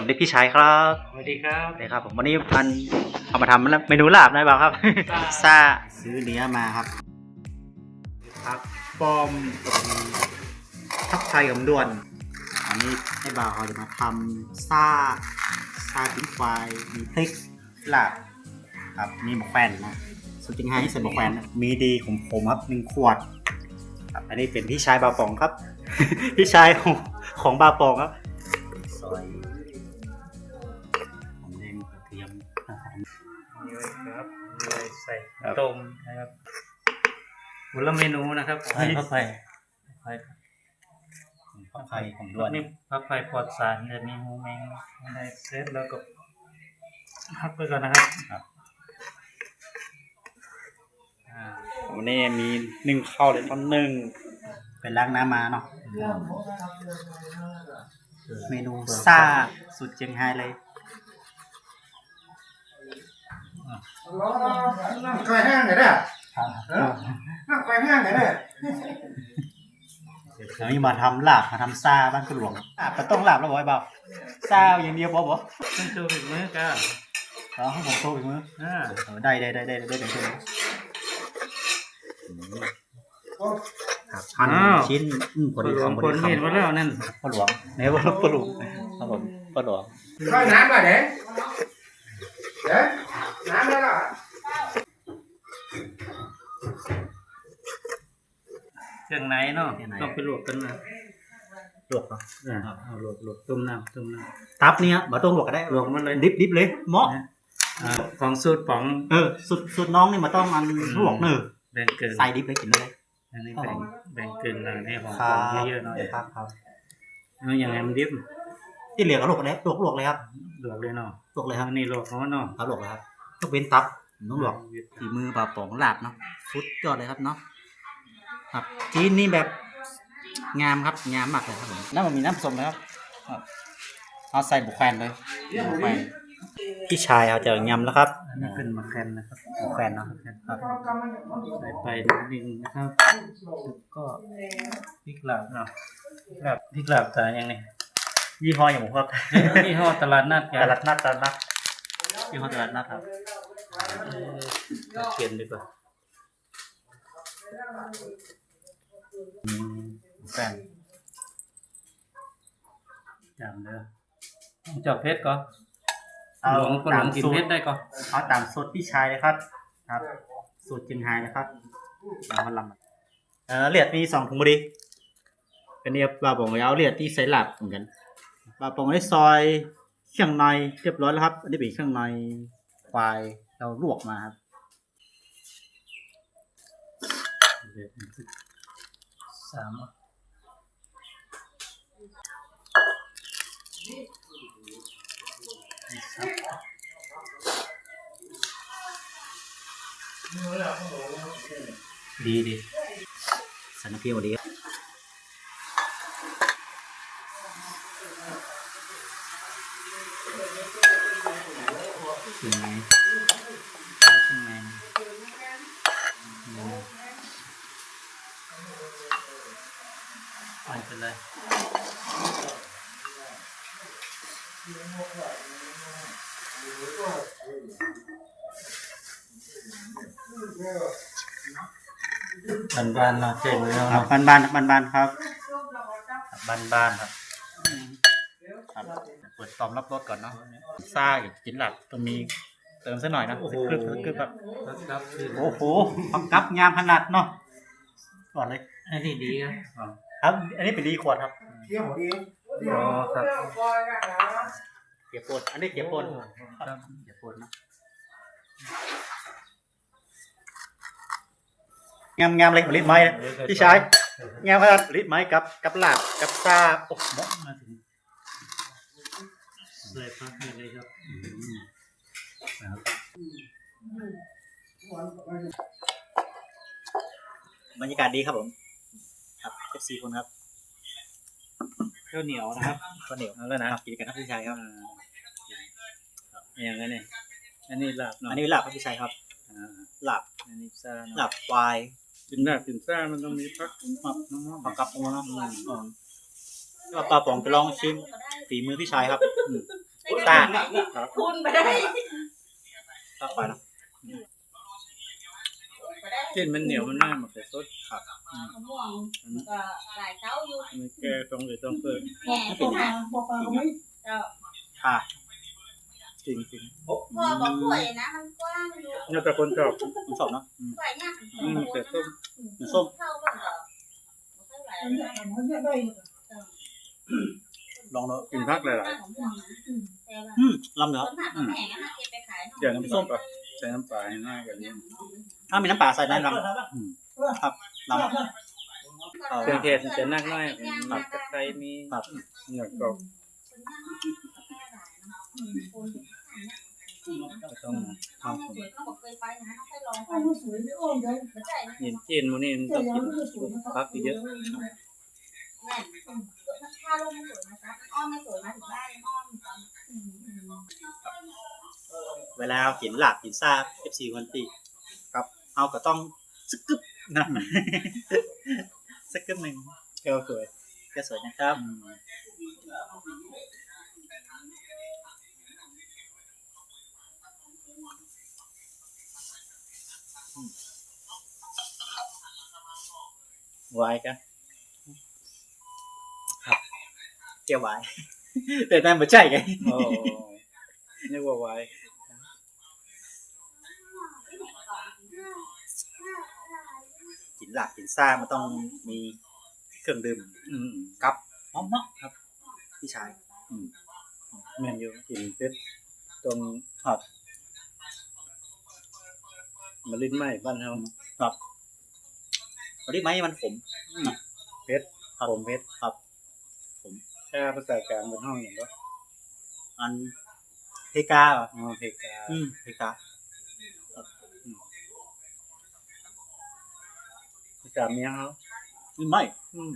สวัสดีพี่ชายครับสวัสดีครับสวัสดีครับผมวันนี้มันเอามาทำเมนูลาบได้เปล่าครับซาซื้อเนื้อมาครับผักปอมทับไทยกับด่วน อันนี้ให้บ่าวเขาจะมาทำซาซาปิ้งควายมีพริกลาบครับมีหมกแป้นนะสุดจริงให้ใส่หมกแป้นนะมีดีของผมครับหนึ่งขวดครับอันนี้เป็นพี่ชายบาวปองครับ พี่ชายของของบาวปองครับซอย เลยใส่ครับต้มนะครับวันละเมนูนะครับไผ่ผักไผ่ไผ่ผักไทยของด้วนนี่ผักไผ่ปลอดสารจะมีหมูแมงอะไรเสร็จแล้วก็พักไปก่อนนะครับครับอ่าวันนี้มีหนึ่งข้าวเลยตอนหนึ่งเป็นล้างน้ำมาเนาะเมนูซ่าสุดเจียงไฮ้เลย นั่งคอยห้างไหนเด้นั่งคอยห้างไหนเด้เดี๋ยวนี้มาทำลาบมาทำซาบ้านคุณหลวงลาบก็ต้องลาบแล้วบอยเบาซาอย่างเดียวบอบ่ขึ้นชูถึงมือก็เอาให้ผมโชว์อีกมืออ่าได้ได้ได้ได้ได้ได้ได้ครับหั่นชิ้นอืมพคอนดีหลวงคำพอคนดีเห็นคำมาแล้วนั่นพ่อหลวงเนี่ยพ่อพ่อหลวงครับผมพ่อหลวงคอยน้ำมาเด้เด้ น้ำได้แล้วเครื่องในเนาะต้องไปลวกกันนะลวกเนาะอ่าเอาลวกลวกต้มน้ำต้มน้ตับเนี่ยบ่ต้องลวกก็ได้ำลวกมันเลยดิบดิบเลยเหมาะอ่าของสูตรป๋องเออสุดสุดน้องนี่มาต้องมันลวกเนอะแบ่งเกินใส่ดิบเลยกินได้เลยอันนี้แบ่งแบ่งเกินหน่อยให้หอมครับเยอะๆหน่อยครับครับเอาอย่างไรมันดิบที่เหลือก็ลวกเลยลวกลวกเลยครับลวกเลยเนาะลวกเลยครับอันนี้ลวกเพราะว่าเนาะครับลวกเลยครับ ยกเว้นตับต้องลวกฝีมือปลาป๋องลาบเนาะสุดยอดเลยครับเนาะครับจีนนี่แบบงามครับงามมากเลยครับผมน้ำมันมีน้ำส้มนะครับครับเอาใส่บุกแควนเลยบุกแควนพี่ชายเอาจะยำแล้วครับอันนี้เป็นมะแคนนะครับบุกแควนเนาะครับใส่ไปนิดนึงนะครับแล้วก็พริกลาบเนาะพริกลาบพริกลาบแต่ยังไงยี่ห้ออย่างผมครับนี่ห่อตลาดนัดตลาดนัดตลาดนัดยี่ห้อตลาดนัดครับ เออเอาเขียนดีกว่าอืมแฟนจำเด้อเจับเพชรก่อนหลวงก็หลวงกินเพชรได้ก่อนเอาตามสูตรพี่ชายเลยครับ ครับ สูตรจิงไฮนะครับเอาพันลำเออเลียดมีสองถุงพอดีอันนี้ปลาปองเอาเลียดที่ใส่หลับเหมือนกันปลาปองได้ซอยเครื่องในเรียบร้อยแล้วครับ อันนี้เป็นเครื่องในควาย เราลวกมาครับสามดีดีส่น้ำเปียวดีครับเครื่องในใช้เครื่องในอืม ไม่เป็นไรบานๆเนาะเจ๋งเลยครัเนาะบบ้านบ้านบ้านบ้านๆครับบ้านบ้านๆครับครับเปิดตอมรับรสก่อนเนาะซ่าอีกกินหลักต้องมีเติมสักหน่อยนะสักกรึบสักกรึบแบบครับคือโอ้โหพักกับงามขนาดเนาะก่อนเลย อันนี้ดีครับอ๋อ ครับ อันนี้เป็นดีขวดครับ เที่ยวดีอ๋อครับ เกี๊ยวปนอันนี้เกี๊ยวปนครับเกี๊ยวปนนะงามงามเลยผลิตไม้นะพี่ชายงามขนาดผลิตไม้กับกับลาบกับซาโอ้โหมาถึงเลยพักให้เลยครับบรรยากาศดีครับผม ครับ FC คนครับข้าวเหนียวนะครับข้าวเหนียวเอาแล้วนะครับกินกันครับพี่ชายครับอย่างนั้นเนี่ยอันนี้ลาบเนาะอันนี้ลาบครับพี่ชายครับอ่าลาบอันนี้ซ่าเนาะลาบควายกินลาบกินซ่ามันต้องมีพักมับน้ำผักกับปูนะอืมก็ปลาป๋องจะลองชิมฝีมือพี่ชายครับอืมซ่าคุณไปได้ต่อไปเนาะไปได้ เส้นมันเหนียวมันน่ามันจะสดมะม่วงก็หลายเต้าอยู่มันแก่ตรงหรือต้องเพิ่มแง่ที่หาเจ้าค่ะ จริงจริงพ่อบอกกล้วยนะมันกว้างอยู่ๆเนี่ยแต่คนชอบผมชอบเนาะกล้วยเนี่ยอืมแต่ส้มเนื้อส้มเข้าบ้างเหรอไม่เท่าไหร่ลองเนาะกินพักหลายแต่ว่าอืมลำเนาะต้นผักแห้งนะเก็บไปขายๆอย่างน้ำส้มก็ใช้น้ำปลาให้ง่ายกว่านี้ ถ้ามีน้ำปลาใส่ได้ลำครับลำเครื่องเทศมันจะนักน้อยผักตะไคร้มีครับเหนือก็ต้องเอาไม่สวยก็บอกเคยไปนะต้องไปลองไปไม่ใช่นะเห็นจีนมันนี่มันต้องกินพักเยอะแม่ถ้าลูกไม่สวยนะจ๊ะอ้อมไม่สวยมาถึงบ้านอ้อมตอนเวลาเรากินหลาบกินซ่า FC คนตีครับ เอาก็ต้องสกึบนะสกึบหนึ่งแก้วสวยก็สวยนะครับวายกันเกี่ยวไว้แต่นั่นไม่ใช่ไงโอ้นึกว่าวาย กิน หลาบกินซ่ามันต้องมีเครื่องดื่มอืมกับหอมเนาะครับ พี่ชายแม่นอยู่กินเป็ดตรงหัดมาลิ้นไหมบ้านเฮาวันนี้ไหมมันขมเป็ดผมเป็ดครับถ้าภาษากลางเป็นห้องอย่างก็อันเพกาเหรออ๋อเพกาอืมเพกา ภาษาเมียงเขาอืมไม่อืม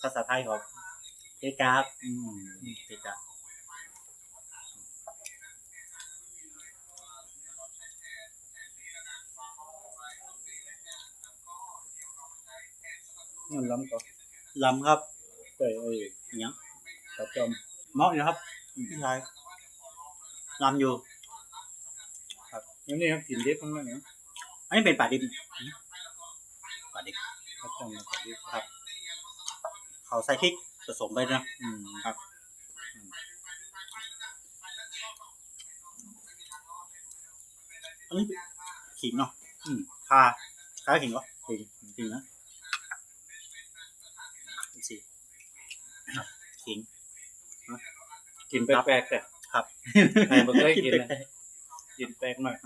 ภาษาไทยของเพกาครับอืมอืมเพกานั่นล้ำก็ลำครับแต่ไอ้อย่างเงี้ยกระจอมเหมาะอยู่ครับพี่ชายลำอยู่อันนี้ครับกินเด็ดทั้งนั้นนะ อันนี้เป็นป่าดิบป่าดิบกระจอมกับเด็ดเขาใส่พริกผสมไปนะอืมครับอันนี้ขิงเนาะอืมคาคาขิงวะขิงขิงนะดูสิครับขิงกินแปลกๆแต่ครับใครบ่เคยกินนะกินแปลกมากเ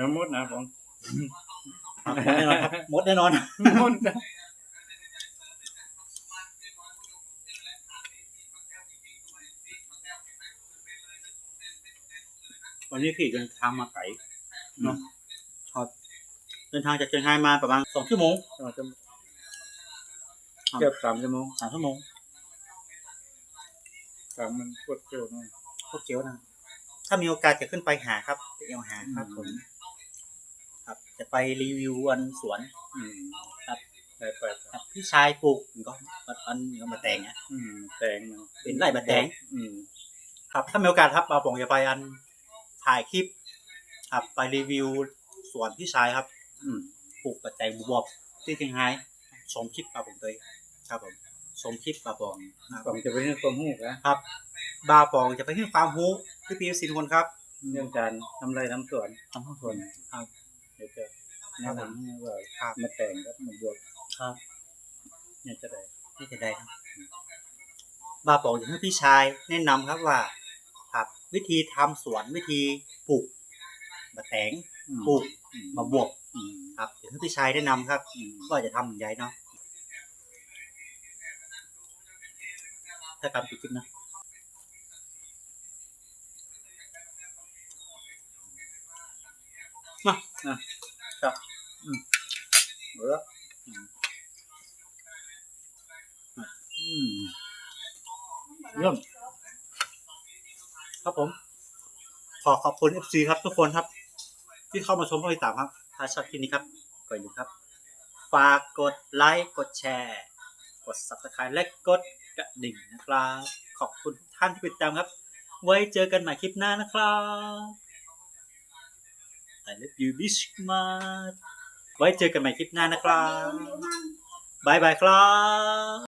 นื้อมดนะผมครับแน่นอนครับมดแน่นอนมดนะวันนี้พี่เดินทางมาไกลเนาะครับเดินทางจากเชียงรายมาประมาณสองชั่วโมงเราจะเกือบสามชั่วโมงสามชั่วโมงสามมันปวดเจียวหน่อยโคตรเจียวนะถ้ามีโอกาสจะขึ้นไปหาครับไปเอาหาครับผมครับ จะไปรีวิววันสวน อืมครับไปไปไปครับ พี่ชายปลูกมันก็มันมันก็มาแต่งนะอืมแตงมันเป็นไร่บะแตงอืม ครับถ้ามีโอกาสครับปาปองจะไปอันถ่ายคลิป ครับไปรีวิวสวนพี่ชายครับ อืมปลูกบะแตงบวบที่เชียงรายชมคลิปปาผมเลยครับผมชมคลิปปาปองครับผมจะไปเรื่องความหูกนะครับบาปองจะไปที่ความรู้พี่ปีสินคนครับ เรื่องการทำไรทำสวนทำข้างส่วนครับเดี๋ยวจะแนะนำให้ว่าครับมาแต่งกับมาบวกครับเนี่ยจะได้นี่จะได้ครับบาบอกอย่างที่พี่ชายแนะนำครับว่าครับวิธีทำสวนวิธีปลูกบะแตงอืมปลูกอืมมะบวบอืมครับอย่างที่พี่ชายแนะนำครับอืมว่าจะทำอย่างไรเนาะถ้าการปิดคลิปนะมานะครับอืม เอออืมเริ่มครับผม ขอขอบคุณ FC ครับทุกคนครับ ที่เข้ามาชมก็ติดตามครับ ถ้าชอบคลิปนี้ครับก็อย่าลืมครับ ฝากกดไลค์กดแชร์ กด subscribe และกดกระดิ่งนะครับ ขอบคุณทุกท่านที่ติดตามครับ ไว้เจอกันใหม่คลิปหน้านะครับ I love you this much ไว้เจอกันใหม่คลิปหน้านะครับบายบายครับ